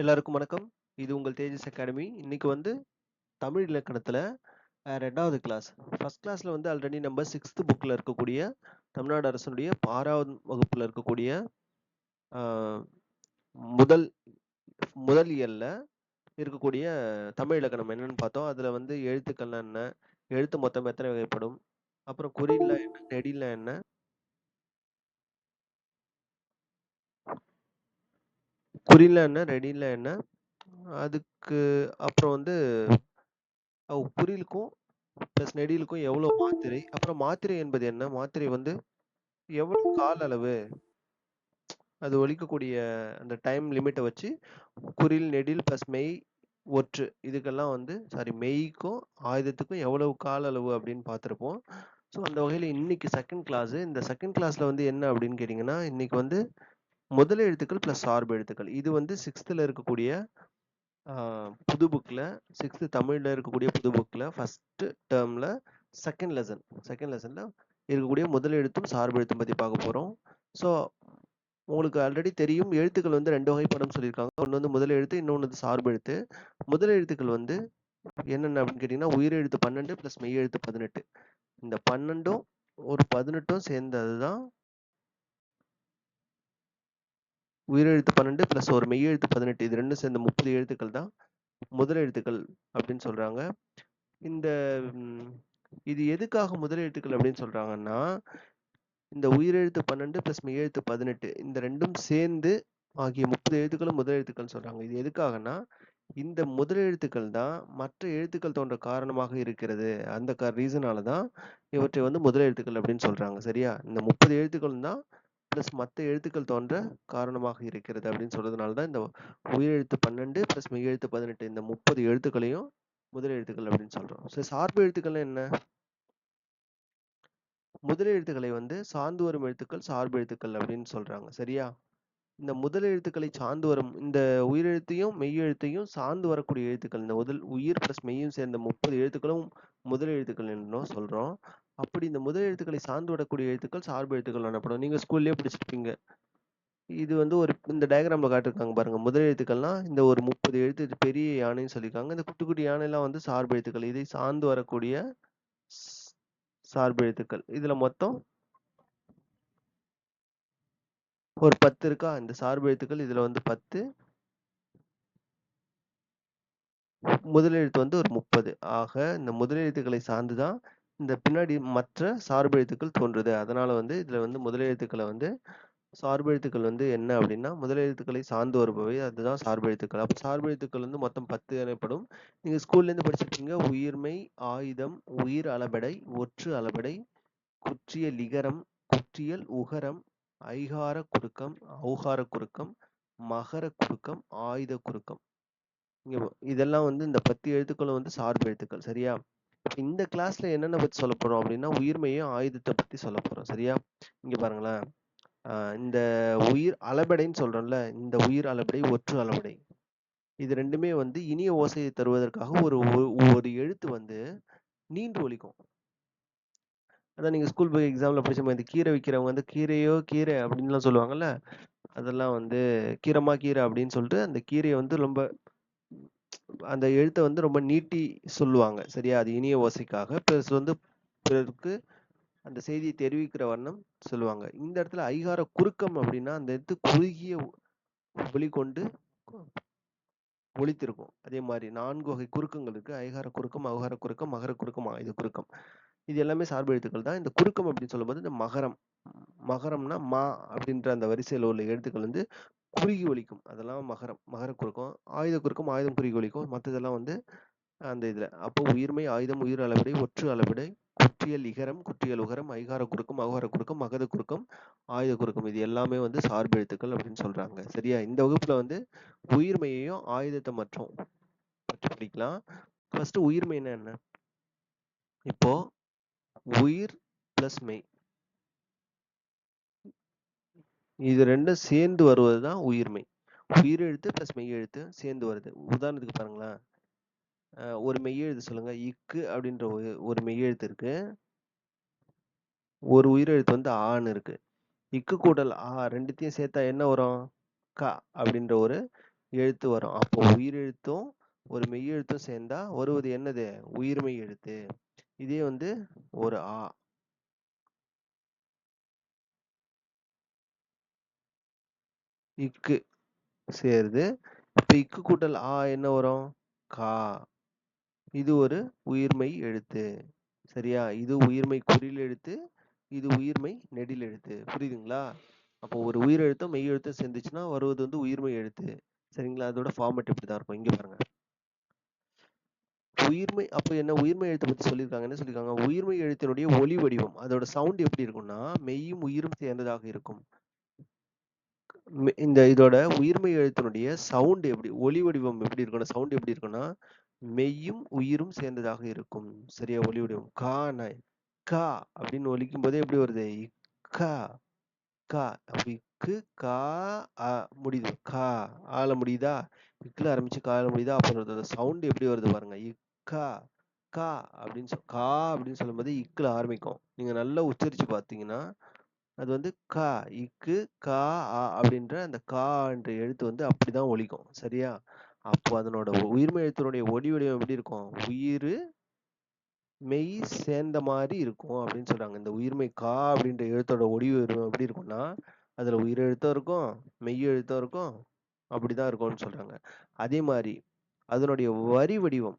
எல்லாருக்கும் வணக்கம். இது உங்கள் தேஜஸ் அகாடமி. இன்னைக்கு வந்து தமிழ் இலக்கணத்தில் ரெண்டாவது கிளாஸ். ஃபர்ஸ்ட் கிளாஸில் வந்து ஆல்ரெடி நம்ம சிக்ஸ்த்து புக்கில் இருக்கக்கூடிய தமிழ்நாடு அரசனுடைய 6வது வகுப்பில் இருக்கக்கூடிய முதல் முதல் இயலில் இருக்கக்கூடிய தமிழ் இலக்கணம் என்னன்னு பார்த்தோம். அதில் வந்து எழுத்துக்கள்லாம் என்ன? எழுத்து மொத்தம் எத்தனை வகைப்படும்? அப்புறம் குறியில் என்ன? நெடியில் என்ன? குறில என்ன? நெடில்னா என்ன? அதுக்கு அப்புறம் வந்து அ குறிலுக்கும் பிளஸ் நெடிலுக்கும் எவ்வளோ மாத்திரை? அப்புறம் மாத்திரை என்பது என்ன? மாத்திரை வந்து எவ்வளவு கால அளவு? அது ஒழிக்கக்கூடிய அந்த டைம் லிமிட்டை வச்சு குறில், நெடில் ப்ளஸ் மெய், ஒற்று இதுக்கெல்லாம் வந்து சாரி மெய்க்கும், ஆயுதத்துக்கும் எவ்வளவு கால அளவு அப்படின்னு பார்த்திருப்போம். ஸோ அந்த வகையில் இன்னைக்கு செகண்ட் கிளாஸ். இந்த செகண்ட் கிளாஸ்ல வந்து என்ன அப்படின்னு கேட்டீங்கன்னா, இன்னைக்கு வந்து முதல் எழுத்துக்கள் ப்ளஸ் சார்பு எழுத்துக்கள். இது வந்து சிக்ஸ்த்தில் இருக்கக்கூடிய புது புக்கில் சிக்ஸ்த்து தமிழில் இருக்கக்கூடிய புது புக்கில் ஃபஸ்ட்டு டேர்மில் செகண்ட் லெசன் செகண்ட் லெசனில் இருக்கக்கூடிய முதல் எழுத்தும் சார்பு எழுத்தும் பற்றி பார்க்க போகிறோம் ஸோ உங்களுக்கு ஆல்ரெடி தெரியும் எழுத்துக்கள் வந்து ரெண்டு வகைப்படம் சொல்லியிருக்காங்க. ஒன்று வந்து முதல் எழுத்து, இன்னொன்று வந்து சார்பு எழுத்து. முதல் எழுத்துக்கள் வந்து என்னென்ன அப்படின்னு கேட்டீங்கன்னா, உயிரெழுத்து பன்னெண்டு ப்ளஸ் மெய் எழுத்து 18. இந்த 12ம் ஒரு 18ம் சேர்ந்தது தான் உயிரெழுத்து 12 பிளஸ் ஒரு மெய் எழுத்து 18 இது ரெண்டும் சேர்ந்த 30 எழுத்துக்கள் தான் முதல் எழுத்துக்கள் அப்படின்னு சொல்றாங்க. இந்த இது எதுக்காக முதல் எழுத்துக்கள் அப்படின்னு சொல்றாங்கன்னா, இந்த உயிரெழுத்து 12 பிளஸ் மெய் எழுத்து 18 இந்த ரெண்டும் சேர்ந்து ஆகிய 30 எழுத்துக்களும் முதல் எழுத்துக்கள்னு சொல்றாங்க. இது எதுக்காகன்னா, இந்த முதல் எழுத்துக்கள் தான் மற்ற எழுத்துக்கள் தோன்ற காரணமாக இருக்கிறது. அந்த க ரீசனால தான் இவற்றை வந்து முதல் எழுத்துக்கள் அப்படின்னு சொல்றாங்க. சரியா? இந்த 30 எழுத்துக்களும் தான் ப்ளஸ் மத்த எழுத்துக்கள் தோன்ற காரணமாக இருக்கிறது அப்படின்னு சொல்றதுனால தான் இந்த உயிரெழுத்து பன்னெண்டு ப்ளஸ் மெய் எழுத்து 18 இந்த 30 எழுத்துக்களையும் முதல் எழுத்துக்கள் அப்படின்னு சொல்கிறோம் ஸோ சார்பு எழுத்துக்கள் என்ன? முதல் எழுத்துக்களை வந்து சார்ந்து வரும் எழுத்துக்கள் சார்பு எழுத்துக்கள் அப்படின்னு சொல்றாங்க. சரியா? இந்த முதல் எழுத்துக்களை சார்ந்து வரும் இந்த உயிரெழுத்தையும் மெய் எழுத்தையும் சார்ந்து வரக்கூடிய எழுத்துக்கள் இந்த முதல் உயிர் ப்ளஸ் மெய்யும் சேர்ந்த 30 எழுத்துக்களும் முதல் எழுத்துக்கள் என்றும் சொல்றோம். அப்படி இந்த முதல் எழுத்துக்களை சார்ந்து வரக்கூடிய எழுத்துக்கள் சார்பு எழுத்துக்கள் எனப்படும். நீங்க ஸ்கூல்லயே படிச்சிருப்பீங்க. இது வந்து ஒரு இந்த டயகிராம்ல காட்டிருக்காங்க பாருங்க. முதல் எழுத்துக்கள்னா இந்த ஒரு 30 எழுத்து இது பெரிய யானைன்னு சொல்லியிருக்காங்க. இந்த குட்டி குட்டி யானைலாம் வந்து சார்பு எழுத்துக்கள். இதை சார்ந்து வரக்கூடிய சார்பு எழுத்துக்கள். இதுல மொத்தம் ஒரு 10 இருக்கா? இந்த சார்பு எழுத்துக்கள் இதுல வந்து 10 முதல் எழுத்து வந்து ஒரு 30. ஆக இந்த முதல் எழுத்துக்களை சார்ந்து தான் இந்த பின்னாடி மற்ற சார்பு எழுத்துக்கள் தோன்றுது. அதனால வந்து இதுல வந்து முதலியழுத்துக்களை வந்து சார்பு எழுத்துக்கள் வந்து என்ன அப்படின்னா, முதல் எழுத்துக்களை சார்ந்து வருபவை அதுதான் சார்பு எழுத்துக்கள். அப்போ சார்பு எழுத்துக்கள் வந்து மொத்தம் 10 எனப்படும். நீங்கள் ஸ்கூல்லேருந்து படிச்சிருக்கீங்க உயிர்மை ஆயுதம், உயிர் அளபடை ஒற்று அளபடை குற்றிய லிகரம், குற்றியல் உகரம், ஐகார குறுக்கம், ஔகார குறுக்கம், மகர குறுக்கம், ஆயுத குறுக்கம். இதெல்லாம் வந்து இந்த 10 எழுத்துக்களும் வந்து சார்பு எழுத்துக்கள். சரியா? இப்போ இந்த கிளாஸ்ல என்னென்ன பற்றி சொல்ல போகிறோம் அப்படின்னா, உயிர்மையும் ஆயுதத்தை பற்றி சொல்லப் போகிறோம் சரியா? இங்கே பாருங்களேன். இந்த உயிர் அளபடைன்னு சொல்கிறோம்ல இந்த உயிர் அளபடை ஒற்று அளபடை இது ரெண்டுமே வந்து இனிய ஓசையை தருவதற்காக ஒரு ஒ- ஒரு எழுத்து வந்து நீண்டு ஒழிக்கும் அதான் நீங்கள் ஸ்கூல் போய் எக்ஸாமில் படிச்ச மாதிரி இந்த கீரை விற்கிறவங்க வந்து கீரையோ கீரை அப்படின்லாம் சொல்லுவாங்கல்ல. அதெல்லாம் வந்து கீரமா கீரை அப்படின்னு சொல்லிட்டு அந்த கீரையை வந்து ரொம்ப அந்த எழுத்த வந்து ரொம்ப நீட்டி சொல்லுவாங்க. சரியா? அது இனிய ஓசைக்காக. பிளஸ் வந்து பிறருக்கு அந்த செய்தியை தெரிவிக்கிற வண்ணம் சொல்லுவாங்க. இந்த இடத்துல ஐகார குறுக்கம் அப்படின்னா அந்த எழுத்து குறுகிய ஒலி கொண்டு அதே மாதிரி நான்கு வகை குறுக்கங்கள் இருக்கு. ஐகார குறுக்கம், ஔகார குறுக்கம், மகர குறுக்கம், ஆயுத குறுக்கம். இது எல்லாமே சார்பு எழுத்துக்கள் தான். இந்த குறுக்கம் அப்படின்னு சொல்லும்போது இந்த மகரம். மகரம்னா மா அப்படின்ற அந்த வரிசையில உள்ள எழுத்துக்கள் வந்து குறுகி ஒலிக்கும். அதெல்லாம் மகரம். மகர குறுக்கம். ஆயுத குறுக்கம், ஆயுதம் குறுகி ஒலிக்கும். மற்றதெல்லாம் வந்து அந்த இதில் அப்போ உயிர்மை ஆயுதம், உயிர் அளவிடை ஒற்று அளவிடை குற்றியல் இகரம், குற்றியல் உகரம், ஐகார குறுக்கம், ஔகார குறுக்கம், மகத குறுக்கம், ஆயுத குறுக்கம். இது எல்லாமே வந்து சார்பு எழுத்துக்கள் அப்படின்னு சொல்றாங்க. சரியா? இந்த வகுப்புல வந்து உயிர்மெய்யையும் ஆயுதத்தை மற்றும் பற்றி படிக்கலாம். ஃபர்ஸ்ட் உயிர்மெய்னா என்ன? இப்போ உயிர் பிளஸ் மெய் இது ரெண்டும் சேர்ந்து வருவது தான் உயிர்மெய். உயிரெழுத்து ப்ளஸ் மெய் எழுத்து சேர்ந்து வருது. உதாரணத்துக்கு பாருங்களேன். ஒரு மெய் எழுத்து சொல்லுங்க. இக்கு அப்படின்ற ஒரு ஒரு மெய் எழுத்து இருக்கு. ஒரு உயிரெழுத்து வந்து ஆன்னு இருக்கு. இக்கு கூட்டல் ஆ ரெண்டுத்தையும் சேர்த்தா என்ன வரும்? க அப்படின்ற ஒரு எழுத்து வரும் அப்போ உயிரெழுத்தும் ஒரு மெய்யெழுத்தும் சேர்ந்தா வருவது என்னது உயிர்மெய் எழுத்து இதே வந்து ஒரு ஆ இக்கு சேருது இப்போ இக்கு கூட்டல் ஆ என்ன வரும்? கா. இது ஒரு உயிர்மெய் எழுத்து. சரியா? இது உயிர்மெய் குறியில் எழுத்து இது உயிர்மெய் நெடில் எழுத்து. புரியுதுங்களா? அப்போ ஒரு உயிர் எழுத்தும் மெய் எழுத்தும் சேர்ந்துச்சுன்னா வருவது வந்து உயிர்மெய் எழுத்து. சரிங்களா? அதோட ஃபார்மேட் இப்படி தான் இருக்கும். இங்கே பாருங்க. உயிர்மை அப்போ என்ன உயிர்மை எழுத்தை பற்றி சொல்லியிருக்காங்க? என்ன சொல்லியிருக்காங்க? உயிர்மெய் எழுத்தினுடைய ஒலி வடிவம் அதோட சவுண்ட் எப்படி இருக்கும்னா மெய்யும் உயிரும் சேர்ந்ததாக இருக்கும். இந்த இதோட உயிர்மெய் எழுத்தினுடைய சவுண்ட் எப்படி ஒலி வடிவம் எப்படி இருக்கும்னா சவுண்ட் எப்படி இருக்கும்னா மெய்யும் உயிரும் சேர்ந்ததாக இருக்கும். சரியா ஒலி வடிவம். கா நாய் கா அப்படின்னு ஒலிக்கும் போதே எப்படி வருது? இக்கா கா. அப்ப இக்கு கா ஆ முடியுது. கா ஆல முடியுதா? இக்குல ஆரம்பிச்சு கால முடியுதா? அப்புறம் சவுண்ட் எப்படி வருது பாருங்க. இக்கா கா அப்படின்னு சொல் கா அப்படின்னு சொல்லும்போது இக்குல ஆரம்பிக்கும். நீங்க நல்லா உச்சரிச்சு பார்த்தீங்கன்னா அது வந்து க இக்கு கா ஆ அப்படின்ற அந்த கா என்ற எழுத்து வந்து அப்படிதான் ஒலிக்கும். சரியா? அப்போ அதனோட உயிர்மெய் எழுத்தினுடைய ஒலி வடிவம் எப்படி இருக்கும்? உயிர் மெய் சேர்ந்த மாதிரி இருக்கும் அப்படின்னு சொல்றாங்க. இந்த உயிர்மெய் கா அப்படின்ற எழுத்தோட ஒலி வடிவம் எப்படி இருக்கும்னா அதுல உயிர் எழுத்தும் இருக்கும் மெய் எழுத்தும் இருக்கும் அப்படிதான் இருக்கும்னு சொல்றாங்க. அதே மாதிரி அதனுடைய வரி வடிவம்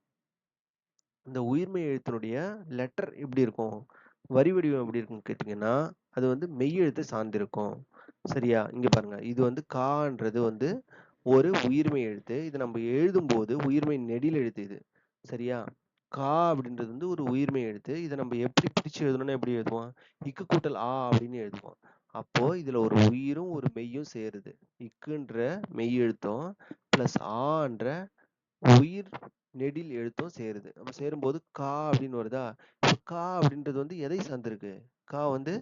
இந்த உயிர்மெய் எழுத்தினுடைய லெட்டர் எப்படி இருக்கும்? வரி வடிவம் எப்படி இருக்குன்னு கேட்டிங்கன்னா அது வந்து மெய் எழுத்தை சார்ந்திருக்கும். சரியா? இங்கே பாருங்க. இது வந்து கான்றது வந்து ஒரு உயிர்மெய் எழுத்து. இது நம்ம எழுதும்போது உயிர்மெய் நெடில் எழுத்து இது. சரியா? கா அப்படின்றது வந்து ஒரு உயிர்மெய் எழுத்து. இதை நம்ம எப்படி பிரித்து எழுதணும்னா எப்படி எழுதுவோம்? இக்கு கூட்டல் ஆ அப்படின்னு எழுதுவோம். அப்போ இதுல ஒரு உயிரும் ஒரு மெய்யும் சேருது. இக்குன்ற மெய் எழுத்தும் பிளஸ் ஆன்ற உயிர் நெடில் எழுத்தும் சேருது. நம்ம சேரும்போது கா அப்படின்னு வருதா? கா அப்படின்றது வந்து எதை சார்ந்திருக்கு? கா வந்து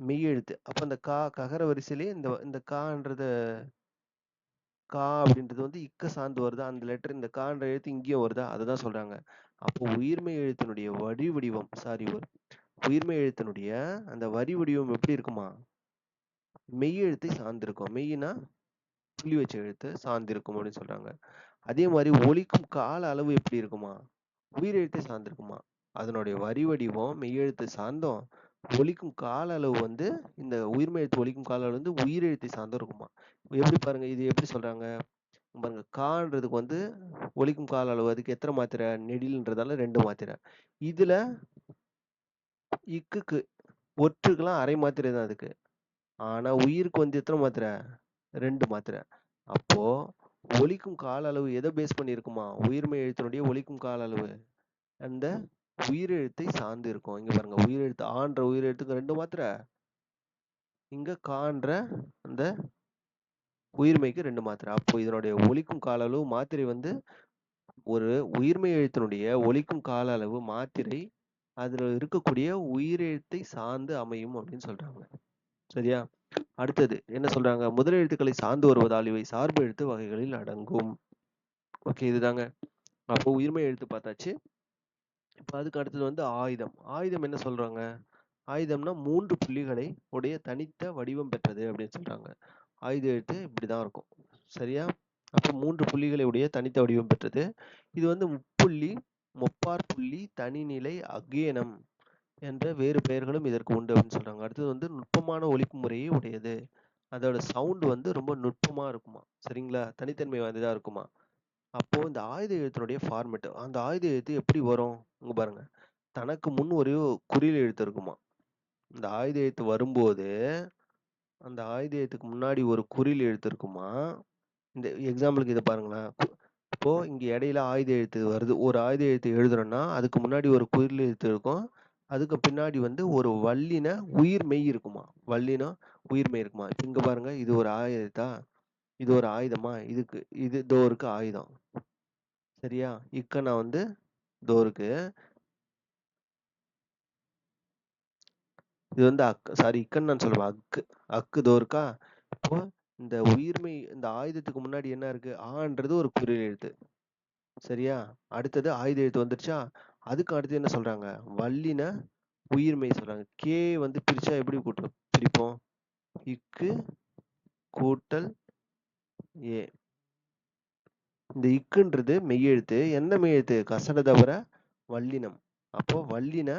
மெய் எழுத்து. அப்ப அந்த கா ககர வரிசையிலே இந்த இந்த கான்றத கா அப்படின்றது வந்து இக்க சார்ந்து வருதா? அந்த லெட்டர் இந்த கான்ற எழுத்து இங்கேயும் வருதா? அதுதான் சொல்றாங்க. அப்போ உயிர்மெய் எழுத்தினுடைய வரி வடிவம் சாரி உயிர்மெய் எழுத்தினுடைய அந்த வரி வடிவம் எப்படி இருக்குமா? மெய் எழுத்தை சார்ந்திருக்கும். மெய்னா புள்ளி வச்ச எழுத்து சார்ந்திருக்கும் அப்படின்னு சொல்றாங்க. அதே மாதிரி ஒலிக்கும் கால அளவு எப்படி இருக்குமா? உயிரெழுத்தை சார்ந்திருக்குமா? அதனுடைய வரி வடிவம் மெய்யெழுத்து சார்ந்தோம் ஒலிக்கும் கால அளவு வந்து இந்த உயிர்மெய் எழுத்து ஒலிக்கும் கால அளவு வந்து உயிரெழுத்தை சார்ந்தும் இருக்குமா? எப்படி பாருங்க இது எப்படி சொல்றாங்க? பாருங்க கான்றதுக்கு வந்து ஒலிக்கும் கால அளவு அதுக்கு எத்தனை மாத்திரை? நெடில்ன்றதால ரெண்டு மாத்திரை. இதுல இக்குக்கு ஒற்றுக்கெல்லாம் அரை மாத்திரை தான் அதுக்கு. ஆனா உயிருக்கு வந்து எத்தனை மாத்திரை? ரெண்டு மாத்திரை. அப்போ ஒலிக்கும் கால அளவு எதை பேஸ் பண்ணி இருக்குமா உயிர்மெய் எழுத்தினுடைய ஒலிக்கும் கால அளவு அந்த உயிரெழுத்தை சார்ந்து இருக்கும். இங்க பாருங்க உயிரெழுத்து ஆன்ற உயிரெழுத்துக்கு ரெண்டு மாத்திரை. இங்க கான்ற அந்த உயிர்மெய்க்கு ரெண்டு மாத்திரை. அப்போ இதனுடைய ஒலிக்கும் கால அளவு மாத்திரை வந்து ஒரு உயிர்மெய் எழுத்தினுடைய ஒலிக்கும் கால அளவு மாத்திரை அதுல இருக்கக்கூடிய உயிரெழுத்தை சார்ந்து அமையும் அப்படின்னு சொல்றாங்க. சரியா? அடுத்தது என்ன சொல்றாங்க? முதல் எழுத்துக்களை சார்ந்து வருவதால் இவை சார்பு எழுத்து வகைகளில் அடங்கும். ஓகே இதுதாங்க. அப்போ உயிர்மை எழுத்து பார்த்தாச்சு. இப்போ அதுக்கு அடுத்தது வந்து ஆயுதம். ஆயுதம் என்ன சொல்றாங்க? ஆயுதம்னா மூன்று புள்ளிகளை உடைய தனித்த வடிவம் பெற்றது அப்படின்னு சொல்றாங்க. ஆயுத எழுத்து இப்படிதான் இருக்கும். சரியா? அப்போ மூன்று புள்ளிகளை உடைய தனித்த வடிவம் பெற்றது. இது வந்து முப்புள்ளி முப்பார் புள்ளி தனிநிலை அகேனம். என்ற வேறு பெயர்களும் இதற்கு உண்டு அப்படின்னு சொல்றாங்க. அடுத்தது வந்து நுட்பமான ஒழிப்பு முறையை உடையது. அதோட சவுண்ட் வந்து ரொம்ப நுட்பமா இருக்குமா? சரிங்களா? தனித்தன்மை வாய்ந்ததா இருக்குமா? அப்போ இந்த ஆயுத எழுத்தினுடைய ஃபார்மெட் அந்த ஆயுத எழுத்து எப்படி வரும்? இங்க பாருங்க. தனக்கு முன் ஒரு குறியில் எழுத்து இருக்குமா? இந்த ஆயுத எழுத்து வரும்போது அந்த ஆயுத எழுத்துக்கு முன்னாடி ஒரு குறியில் எழுத்து இருக்குமா? இந்த எக்ஸாம்பிளுக்கு இதை பாருங்களேன். இப்போது இப்போ இங்க இடையில ஆயுத எழுத்து வருது. ஒரு ஆயுத எழுத்து எழுதுறோம்னா அதுக்கு முன்னாடி ஒரு குறியில் எழுத்து இருக்கும். அதுக்கு பின்னாடி வந்து ஒரு வல்லின உயிர் மெய் இருக்குமா? வள்ளினா உயிர் மெய் இருக்குமா? இப்ப இங்க பாருங்க இது ஒரு ஆயுதத்தா? இது ஒரு ஆயுதமா? இதுக்கு இது இதோ இருக்கு ஆயுதம். சரியா? இக்கனா வந்து தோருக்கு இது வந்து அக் சாரி இக்கன்னு நான் சொல்லுவேன் அக்கு அக்கு தோருக்கா இப்போ இந்த உயிர்மை இந்த ஆயுதத்துக்கு முன்னாடி என்ன இருக்கு? ஆன்றது ஒரு குறியெழுத்து எழுத்து. சரியா? அடுத்தது ஆயுத எழுத்து வந்துருச்சா? அதுக்கு அடுத்து என்ன சொல்றாங்க? வல்லின உயிர்மை சொல்றாங்க. கே வந்து பிரிச்சா எப்படி கூட்டம் பிரிப்போம்? இக்கு கூட்டல் ஏ இந்த இக்குன்றது மெய்யெழுத்து. என்ன மெய்யெழுத்து? கசட தவிர வல்லினம் அப்போ வல்லின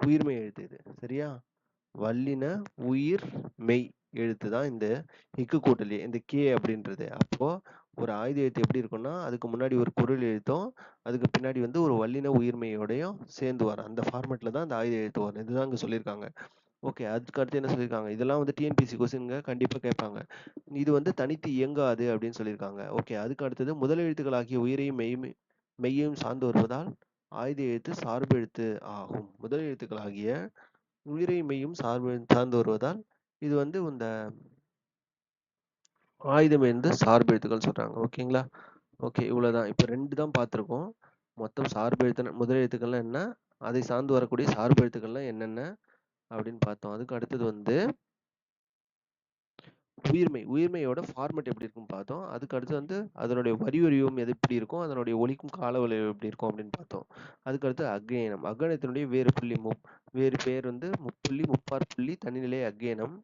உயிர்மெய் எழுத்து இது. சரியா? வல்லின உயிர் மெய் எழுத்து தான் இந்த இக்கு கூட்டலி இந்த கே அப்படின்றது. அப்போ ஒரு ஆயுத எழுத்து எப்படி இருக்கும்னா அதுக்கு முன்னாடி ஒரு குரல் எழுத்தும் அதுக்கு பின்னாடி வந்து ஒரு வல்லின உயிர்மையோடையும் சேர்ந்து வரும். அந்த ஃபார்மேட்டில் தான் அந்த ஆயுத எழுத்து வரும். இதுதான் அங்கே சொல்லியிருக்காங்க. ஓகே அதுக்கு அடுத்து என்ன சொல்லியிருக்காங்க? இதெல்லாம் வந்து டிஎன்பிசி கொஸ்டின்ங்க கண்டிப்பாக கேட்பாங்க. இது வந்து தனித்து இயங்காது அப்படின்னு சொல்லியிருக்காங்க. ஓகே அதுக்கு அடுத்தது முதல் எழுத்துக்கள் ஆகிய உயிரையும் மெய்யும் மெய்யையும் சார்ந்து வருவதால் ஆயுத எழுத்து சார்பு எழுத்து ஆகும். முதல் எழுத்துக்கள் ஆகிய உயிரை மெய்யும் சார்பு சார்ந்து வருவதால் இது வந்து இந்த ஆயுதம் இருந்து சார்பு எழுத்துக்கள் சொல்றாங்க. ஓகேங்களா? ஓகே இவ்வளவுதான். இப்போ ரெண்டு தான் பார்த்துருக்கோம். மொத்தம் சார்பு எழுத்து முதல் எழுத்துக்கள்லாம் என்ன? அதை சார்ந்து வரக்கூடிய சார்பு எழுத்துக்கள்லாம் என்னென்ன? அப்படின்னு பார்த்தோம். அதுக்கு அடுத்தது வந்து உயிர்மை. உயிர்மையோட ஃபார்மெட் எப்படி இருக்குன்னு பார்த்தோம். அதுக்கு அடுத்து வந்து அதனுடைய வரி வரியும் எது எப்படி இருக்கும் அதனுடைய ஒலிக்கும் கால வளைவு எப்படி இருக்கும் அப்படின்னு பார்த்தோம். அதுக்கு அடுத்து அக்ஞேனம் அக்ஞேனத்தினுடைய வேறு புள்ளி முப் வேறு பேர் வந்து முப்புள்ளி முப்பார் புள்ளி தனிநிலை அக்ஞேனம்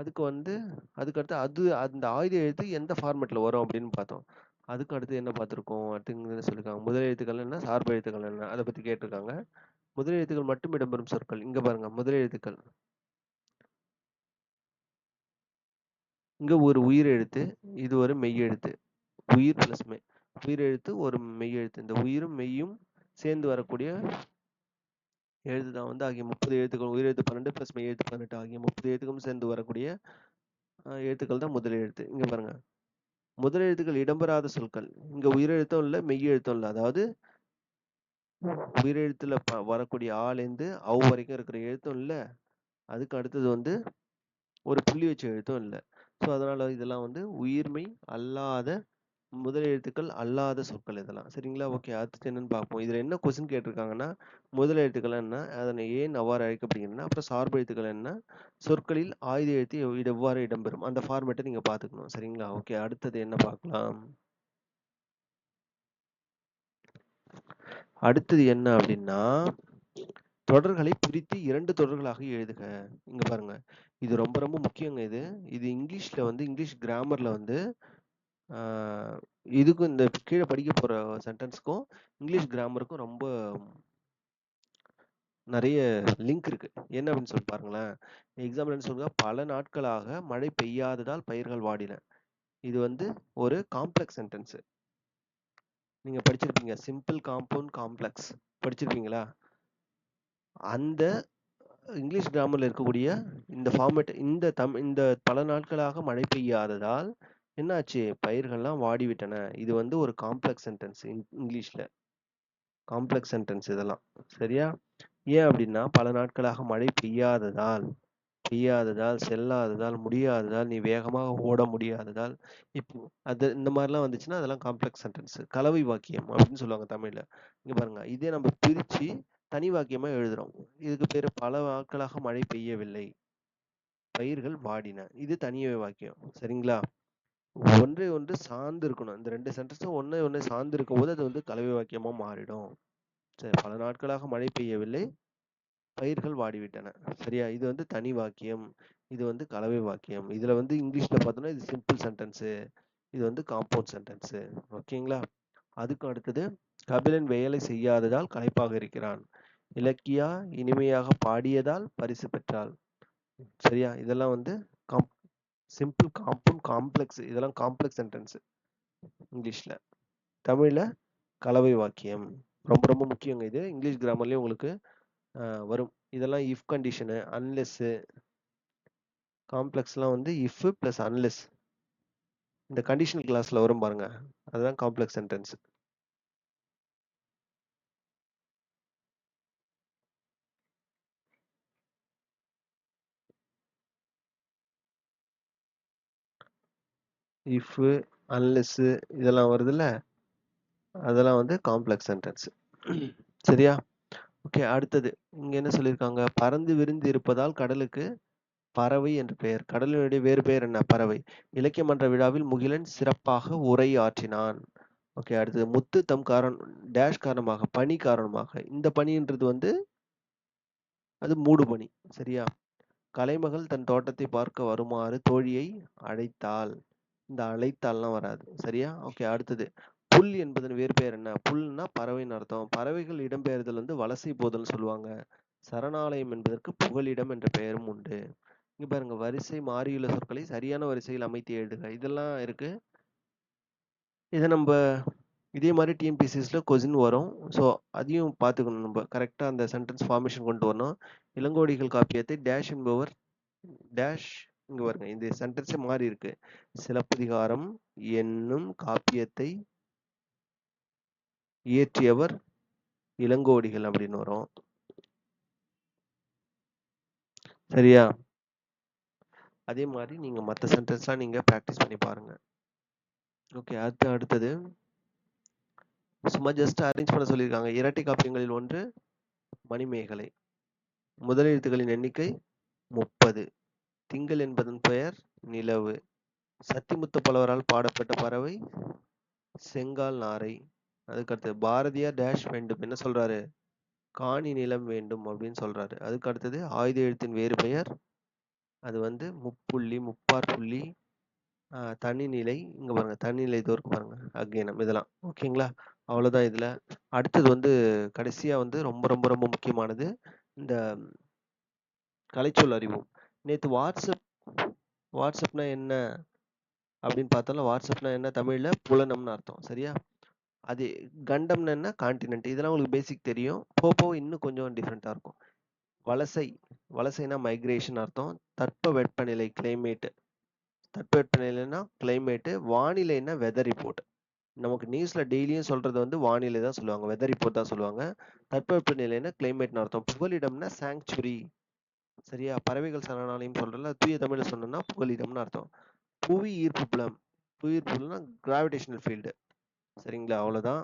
அதுக்கு வந்து அதுக்கு அடுத்து அது அந்த ஆயுத எழுத்து எந்த ஃபார்மேட்டில் வரும் அப்படின்னு பார்த்தோம். அதுக்கு அடுத்து என்ன பார்த்துருக்கோம் அடுத்து சொல்லியிருக்காங்க. முதல் எழுத்துக்கள் என்ன? சார்பு எழுத்துக்கள் என்ன? அதை பற்றி கேட்டிருக்காங்க. முதல் எழுத்துக்கள் மட்டும் இடம்பெறும் சொற்கள். இங்கே பாருங்க முதல் எழுத்துக்கள். இங்கே ஒரு உயிர் எழுத்து இது ஒரு மெய் எழுத்து. உயிர் பிளஸ் மெய். உயிர் எழுத்து ஒரு மெய் எழுத்து. இந்த உயிரும் மெய்யும் சேர்ந்து வரக்கூடிய எழுத்து தான் வந்து ஆகிய முப்பது எழுத்துக்கள் உயிரெழுத்து பன்னெண்டு பிளஸ் மெய் எழுத்து பதினெட்டு ஆகிய முப்பது எழுத்துக்கும் சேர்ந்து வரக்கூடிய எழுத்துக்கள் தான் முதல் எழுத்து. இங்கே பாருங்க. முதல் எழுத்துக்கள் இடம்பெறாத சொற்கள். இங்கே உயிரெழுத்தும் இல்லை மெய் எழுத்தும் இல்லை. அதாவது உயிரெழுத்தில் ப- வரக்கூடிய ஆலேருந்து அவ் வரைக்கும் இருக்கிற எழுத்தும் இல்லை. அதுக்கு அடுத்தது வந்து ஒரு புள்ளி வச்ச எழுத்தும் இல்லை. ஸோ அதனால் இதெல்லாம் வந்து உயிர்மை அல்லாத முதல் எழுத்துக்கள் அல்லாத சொற்கள் இதெல்லாம். சரிங்களா? ஓகே. அடுத்து என்னன்னு பார்ப்போம். இதுல என்ன கொஸ்டின் கேட்டிருக்காங்கன்னா முதல் எழுத்துக்கள் என்ன அதனை ஏன் அவ்வாறு அழைக்கப்படுகின்றன அப்புறம் சார்பு எழுத்துக்கள் என்ன சொற்களில் ஆயுத எழுத்து இது எவ்வாறு இடம்பெறும் அந்த ஃபார்மேட்டை நீங்க பார்த்துக்கணும். சரிங்களா? ஓகே. அடுத்தது என்ன பார்க்கலாம்? அடுத்தது என்ன அப்படின்னா தொடர்களை பிரித்து இரண்டு தொடர்களாக எழுதுக. இங்க பாருங்க. இது ரொம்ப ரொம்ப முக்கியங்க இது. இது இங்கிலீஷ்ல வந்து இங்கிலீஷ் கிராமர்ல வந்து இதுக்கும் இந்த கீழே படிக்க போகிற சென்டென்ஸ்க்கும் இங்கிலீஷ் கிராமருக்கும் ரொம்ப நிறைய லிங்க் இருக்குது என்ன அப்படின்னு சொல்லி பாருங்களேன். எக்ஸாம்பிள் என்ன சொல்லுங்க. பல நாட்களாக மழை பெய்யாததால் பயிர்கள் வாடின. இது வந்து ஒரு காம்ப்ளெக்ஸ் சென்டென்ஸு நீங்கள் படிச்சிருப்பீங்க. சிம்பிள் காம்பவுண்ட் காம்ப்ளெக்ஸ் படிச்சிருப்பீங்களா? அந்த இங்கிலீஷ் கிராமரில் இருக்கக்கூடிய இந்த ஃபார்மேட் இந்த தம் இந்த பல நாட்களாக மழை பெய்யாததால் என்னாச்சு? பயிர்கள்லாம் வாடிவிட்டன. இது வந்து ஒரு காம்ப்ளெக்ஸ் சென்டென்ஸ் இங்கிலீஷ்ல. காம்ப்ளெக்ஸ் சென்டென்ஸ் இதெல்லாம். சரியா? ஏன் அப்படின்னா பல நாட்களாக மழை பெய்யாததால் பெய்யாததால் செல்லாததால் முடியாததால் நீ வேகமாக ஓட முடியாததால் இப்போ அது இந்த மாதிரிலாம் வந்துச்சுன்னா அதெல்லாம் காம்ப்ளெக்ஸ் சென்டென்ஸ் கலவை வாக்கியம் அப்படின்னு சொல்லுவாங்க தமிழ்ல. இங்க பாருங்க. இதே நம்ம பிரிச்சு தனி வாக்கியமா எழுதுறோம். இதுக்கு பேரு பல நாட்களாக மழை பெய்யவில்லை. பயிர்கள் வாடின. இது தனியவை வாக்கியம். சரிங்களா? ஒன்றை ஒன்று சார்ந்து இருக்கணும் இந்த ரெண்டு சென்டென்ஸும் ஒன்றை ஒன்று சார்ந்து இருக்கும் போது அது வந்து கலவை வாக்கியமாக மாறிடும். சரி பல நாட்களாக மழை பெய்யவில்லை. பயிர்கள் வாடிவிட்டன. சரியா? இது வந்து தனி வாக்கியம். இது வந்து கலவை வாக்கியம். இதில் வந்து இங்கிலீஷில் பார்த்தோம்னா இது சிம்பிள் சென்டென்ஸு இது வந்து காம்பவுண்ட் சென்டென்ஸு ஓகேங்களா? அதுக்கு அடுத்தது கபிலன் வேலை செய்யாததால் களைப்பாக இருக்கிறான். இலக்கியா இனிமையாக பாடியதால் பரிசு பெற்றாள். சரியா? இதெல்லாம் வந்து காம் சிம்பிள் காம்பவுண்ட் காம்ப்ளெக்ஸ் இதெல்லாம் காம்ப்ளெக்ஸ் சென்டென்ஸ் இங்கிலீஷில் தமிழில் கலவை வாக்கியம். ரொம்ப ரொம்ப முக்கியங்க இது. இங்கிலீஷ் கிராமர்லேயும் உங்களுக்கு வரும். இதெல்லாம் இஃப் கண்டிஷனு அன்லெஸ்ஸு காம்ப்ளெக்ஸ்லாம் வந்து இஃப் ப்ளஸ் அன்லெஸ் இந்த கண்டிஷனல் கிளாஸில் வரும் பாருங்க. அதுதான் காம்ப்ளெக்ஸ் சென்டென்ஸ் இஃப் அன்லெஸ் இதெல்லாம் வருதுல்ல? அதெல்லாம் வந்து காம்ப்ளெக்ஸ் சென்டென்ஸ் சரியா? ஓகே அடுத்தது. இங்கே என்ன சொல்லியிருக்காங்க பறந்து விரிந்து இருப்பதால் கடலுக்கு பறவை என்று பெயர். கடலினுடைய வேறு பெயர் என்ன? பறவை. இலக்கிய மன்ற விழாவில் முகிலன் சிறப்பாக உரை ஆற்றினான். ஓகே அடுத்தது. முத்து தம் காரணம் டேஷ் காரணமாக பனி காரணமாக. இந்த பனின்றது வந்து அது மூடு பனி. சரியா? கலைமகள் தன் தோட்டத்தை பார்க்க வருமாறு தோழியை அழைத்தாள். இந்த அழைத்தால்லாம் வராது. சரியா? ஓகே அடுத்தது. புல் என்பதன் வேறு பெயர் என்ன? புல்னா பறவைன்னு அர்த்தம். பறவைகள் இடம்பெயர்தல் வந்து வலசை போதல்னு சொல்லுவாங்க. சரணாலயம் என்பதற்கு புகலிடம் என்ற பெயரும் உண்டு. இங்க பாருங்க வரிசை மாறியுள்ள சொற்களை சரியான வரிசையில் அமைத்து எழுதுக. இதெல்லாம் இருக்கு. இதை நம்ம இதே மாதிரி டிஎன்பிசிஎஸ்ல கொஸ்டின் வரும். ஸோ அதையும் பார்த்துக்கணும் நம்ம. கரெக்டாக அந்த சென்டென்ஸ் ஃபார்மேஷன் கொண்டு வரணும். இளங்கோடிகள் காப்பியத்தை டேஷ் என்பவர் டேஷ் இங்க பாருங்க. இந்த சென்டென்ஸே மாறி இருக்கு. சிலப்பதிகாரம் என்னும் காப்பியத்தை இயற்றியவர் இளங்கோடிகள் அப்படின்னு வரும். சரியா? அதே மாதிரி நீங்க மற்ற சென்டென்ஸ்லாம் நீங்க ப்ராக்டிஸ் பண்ணி பாருங்க. ஓகே அடுத்து அடுத்தது. சும்மா ஜஸ்ட் அரேஞ்ச் பண்ண சொல்லியிருக்காங்க. இரட்டை காப்பியங்களில் ஒன்று மணிமேகலை. முதலெழுத்துகளின் எண்ணிக்கை முப்பது. திங்கள் என்பதன் பெயர் நிலவு. சத்திமுத்த பலவரால் பாடப்பட்ட பறவை செங்கால் நாரை. அதுக்கடுத்து பாரதியார் டேஷ் வேண்டும். என்ன சொல்றாரு? காணி நிலம் வேண்டும் அப்படின்னு சொல்றாரு. அதுக்கு அடுத்தது ஆயுத எழுத்தின் வேறு பெயர். அது வந்து முப்புள்ளி முப்பார் புள்ளி தனிநிலை இங்கே பாருங்க தனிநிலை தோற்கு பாருங்க. அக்ஞானம் இதெல்லாம். ஓகேங்களா? அவ்வளோதான் இதில். அடுத்தது வந்து கடைசியாக வந்து ரொம்ப ரொம்ப ரொம்ப முக்கியமானது இந்த கலைச்சொல் அறிவும் நேற்று வாட்ஸ்அப் வாட்ஸ்அப்னா என்ன அப்படின்னு பார்த்தாலும் வாட்ஸ்அப்னா என்ன? தமிழில் புலனம்னு அர்த்தம். சரியா? அது கண்டம்னு என்ன? கான்டினென்ட் இதெல்லாம் உங்களுக்கு பேசிக் தெரியும். போக போக இன்னும் கொஞ்சம் டிஃப்ரெண்ட்டாக இருக்கும். வலசை வலசைனா மைக்ரேஷன் அர்த்தம். தட்ப வெப்பநிலை கிளைமேட்டு தட்ப வெப்பநிலைனா கிளைமேட்டு வானிலைன்னா வெதர் ரிப்போர்ட் நமக்கு நியூஸில் டெய்லியும் சொல்கிறது வந்து வானிலை தான் சொல்லுவாங்க. வெதர் ரிப்போர்ட் தான் சொல்லுவாங்க. தட்பவெப்பநிலைன்னா கிளைமேட்னு அர்த்தம். புகலிடம்னா சாங்சுரி சரியா? பறவைகள் சரணாலயம் சொல்றல தூய தமிழ்ல சொன்னோம்னா புகலிடம்னு அர்த்தம். புவி ஈர்ப்பு புலம். புவி ஈர்ப்பு புலம்னா கிராவிடேஷனல் ஃபீல்டு சரிங்களா? அவ்வளோதான்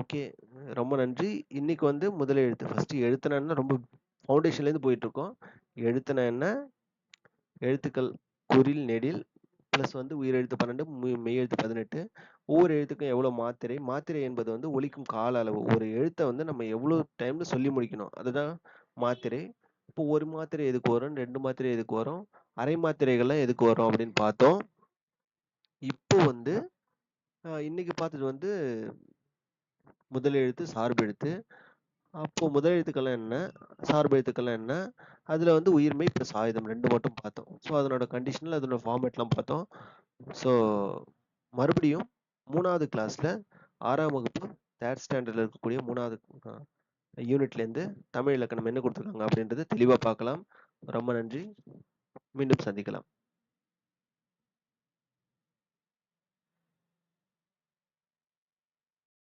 ஓகே. ரொம்ப நன்றி. இன்னைக்கு வந்து முதல் எழுத்து. ஃபஸ்ட்டு எழுத்துனா என்ன? ரொம்ப ஃபவுண்டேஷன்லேருந்து போயிட்டு இருக்கோம் எழுத்துனா என்ன? எழுத்துக்கள் குறில் நெடில் ப்ளஸ் வந்து உயிர் எழுத்து பன்னெண்டு மெய் எழுத்து பதினெட்டு. ஒவ்வொரு எழுத்துக்கும் எவ்வளோ மாத்திரை? மாத்திரை என்பது வந்து ஒழிக்கும் கால அளவு. ஒரு எழுத்தை வந்து நம்ம எவ்வளோ டைம்ல சொல்லி முடிக்கணும்? அதுதான் மாத்திரை. இப்போ ஒரு மாத்திரை எதுக்கு வரும்? ரெண்டு மாத்திரை எதுக்கு வரும்? அரை மாத்திரைகள்லாம் எதுக்கு வரும் அப்படின்னு பார்த்தோம். இப்போ வந்து இன்னைக்கு பார்த்தது வந்து முதலெழுத்து சார்பு எழுத்து. அப்போ முதலெழுத்துக்கள்லாம் என்ன? சார்பு எழுத்துக்கள்லாம் என்ன? அதில் வந்து உயிர்மை இப்போ சாயுதம் ரெண்டு மட்டும் பார்த்தோம். ஸோ அதனோட கண்டிஷனில் அதனோட ஃபார்மேட்லாம் பார்த்தோம். ஸோ மறுபடியும் மூணாவது கிளாஸில் ஆறாம் வகுப்பு தேர்ட் ஸ்டாண்டர்டில் இருக்கக்கூடிய மூணாவது யூனிட்லேருந்து தமிழ் இலக்கணம் என்ன கொடுத்துருக்காங்க அப்படின்றது தெளிவாக பார்க்கலாம். ரொம்ப நன்றி. மீண்டும் சந்திக்கலாம்.